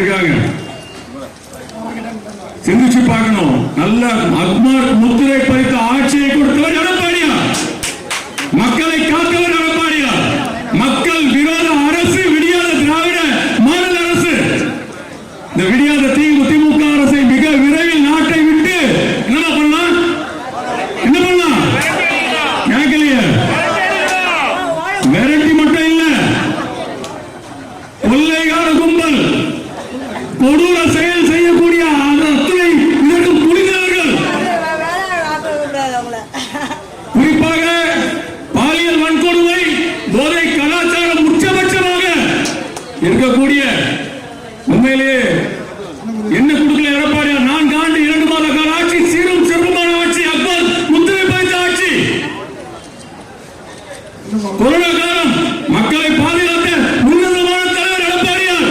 இருக்காங்க. சிந்திச்சு பார்க்கணும். நல்ல அக்மார் முத்திரை பதித்த ஆட்சியை கொடுத்தவர் எடப்பாடியா? மக்களை காத்தவர் எடப்பாடியா? மக்கள் விரோத அரசு விடியாத திராவிட மாநில அரசு. இந்த விடியாத திமுக அரசை மிக விரைவில் நாட்டை விட்டு என்ன பண்ணலாம்? என்ன பண்ணலாம்? கேட்கலையே. விரட்டி மட்டும் இல்ல. கொள்ளைகார கும்பல். கொடூர செயல் செய்யக்கூடிய அந்த இதற்கு துணிந்தவர்கள் குறிப்பாக பாலியல் வன்கொடுமை போதை கலாச்சாரம் உச்சபட்சமாக இருக்கக்கூடிய உண்மையிலேயே என்ன கொடுக்க எடப்பாடியார் நான்கு ஆண்டு இரண்டு மாத கால ஆட்சி சீரும் சிறப்புமான ஆட்சி அக்பர் முத்திரை பதித்த ஆட்சி கொரோனா காலம் மக்களை பாதுகாத்த உன்னதமான தலைவர் எடப்பாடியார்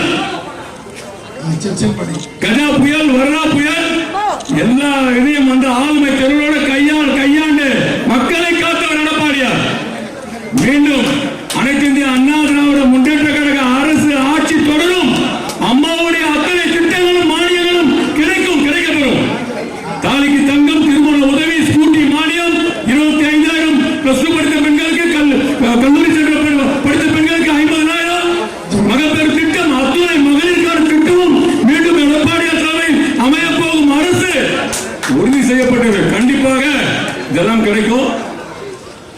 கஜா புயல் வர்ணா புயல் எல்லா இதையும் வந்து ஆளுமை தெருவோட கையால் கையாண்டு மக்களை காத்தவர் எடப்பாடியார் வேண்டும். அனைத்து இந்திய அண்ணா திராவிட முன்னேற்ற கழக அரசு ஆட்சி தொடரும். அம்மாவுடைய அத்தனை திட்டங்களும் மானியங்களும் கிடைக்கும் கிடைக்கப்பெறும். தாலிக்கு தங்கம் திருமண உதவி ஸ்கூட்டி மானியம் இருபத்தி ஐந்தாயிரம் பிளஸ் டூ படித்த பெண்களுக்கு கல் கல்லூரி சென்ற படித்த பெண்களுக்கு ஐம்பதனாயிரம் மகப்பேறு திட்டம் அத்துணை மகளிருக்கான திட்டமும் மீண்டும் எடப்பாடியார் தலைமை அமையப்போகும் அரசு உறுதி செய்யப்பட்டது. கண்டிப்பாக இதெல்லாம் கிடைக்கும்.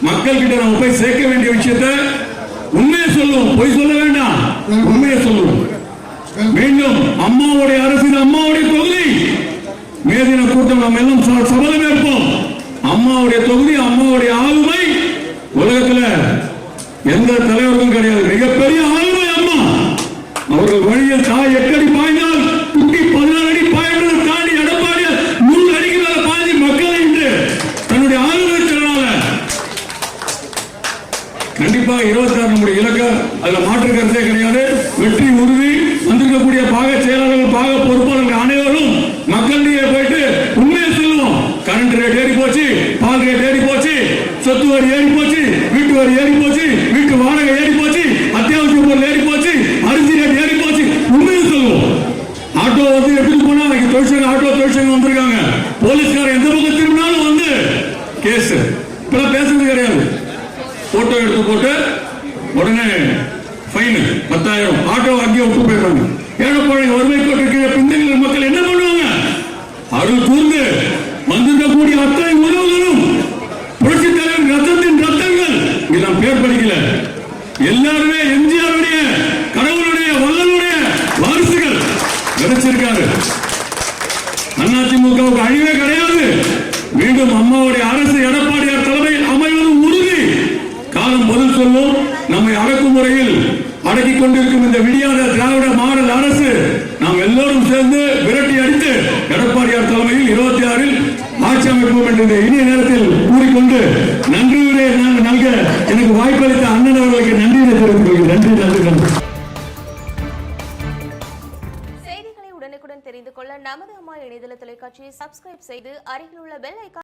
மக்கள் கிட்ட நம்ம போய் சேர்க்க வேண்டிய விஷயத்தை உண்மையை சொல்லுவோம் பொய் சொல்ல வேண்டாம். உண்மையை சொல்லுவோம் மீண்டும் அம்மாவுடைய அரசு இது அம்மாவுடைய தொகுதி. மேதின கூட்டம் நம்ம எல்லாம் சபதம் ஏற்போம் அம்மாவுடைய தொகுதி அம்மாவுடைய ஆளுமை உலகத்துல எந்த தலைவருக்கும் கிடையாது. மிகப்பெரிய ஆளுமை அம்மா. அவர்கள் வழியில் தாய் எட்டடி பாய்ந்தால் கண்டிப்பா இருபத்தி ஆறு நம்முடைய இலக்க அதுல மாற்று கருத்தே கிடையாது. வெற்றி உறுதி வந்திருக்கக்கூடிய பாக செயலாளர்கள் பாக பொறுப்பாளர்கள் அனைவரும் மக்களிடையே போயிட்டு உண்மையை சொல்லுவோம். கரண்ட் ரேட் ஏறி போச்சு பால் ரேட் ஏறி போச்சு சொத்து வரி ஏறி போச்சு வீட்டு வரி ஏறி போச்சு வீட்டு வாடகை ஏறி போச்சு அத்தியாவசிய பொருள் ஏறி போச்சு அரிசி ரேட் ஏறி போச்சு. உண்மையை சொல்லுவோம். ஆட்டோ வந்து எப்படி போனா அன்னைக்கு தொழிற்சங்க ஆட்டோ தொழிற்சங்க வந்திருக்காங்க. போலீஸ்காரன் எந்த பக்கம் திரும்பினாலும் வந்து கேஸ். இப்பெல்லாம் பேசுறது கிடையாது. போட்டோ எடுத்து போட்டு உடனே ஃபைனு பத்தாயிரம் ஆட்டோ அங்கேயே விட்டு போயிடுறாங்க ஏழைப்பாளைய வறுமை கோட்டை கீழே பிந்தைய மக்கள் என்ன பண்ணுவாங்க? அருள் கூர்ந்து வந்திருக்கக்கூடிய அத்தனை உறவுகளும் புரட்சி தலைவர் ரத்தத்தின் ரத்தங்கள். இங்க நான் பேர் படிக்கல. எல்லாருமே எம்ஜிஆருடைய கடவுளுடைய வல்லனுடைய வாரிசுகள். கிடைச்சிருக்காரு அதிமுகவுக்கு அழிவே கிடையாது. மீண்டும் அம்மாவுடைய அரசு எடப்பாடியார் காலம் சொல்லும் நம்மை அடக்குமுறையில் அடக்கிக் கொண்டிருக்கும் இந்த விடியாத திராவிட மாடல் அரசு நாம் எல்லோரும் சேர்ந்து விரட்டி அடித்து எடப்பாடியார் தலைமையில் இருபத்தி ஆறில் ஆட்சி அமைப்போம் என்ற இனிய நேரத்தில் கூறிக்கொண்டு நன்றியுரை நான் நல்க எனக்கு வாய்ப்பளித்த அண்ணன் அவர்களுக்கு நன்றியை தெரிவித்துக் கொள்கிறேன். நன்றி நன்றி நன்றி. செய்திகளை உடனுக்குடன் தெரிந்து கொள்ள நமது அம்மா இணையதள தொலைக்காட்சியை சப்ஸ்கிரைப் செய்து அருகில் உள்ள பெல் ஐக்கான்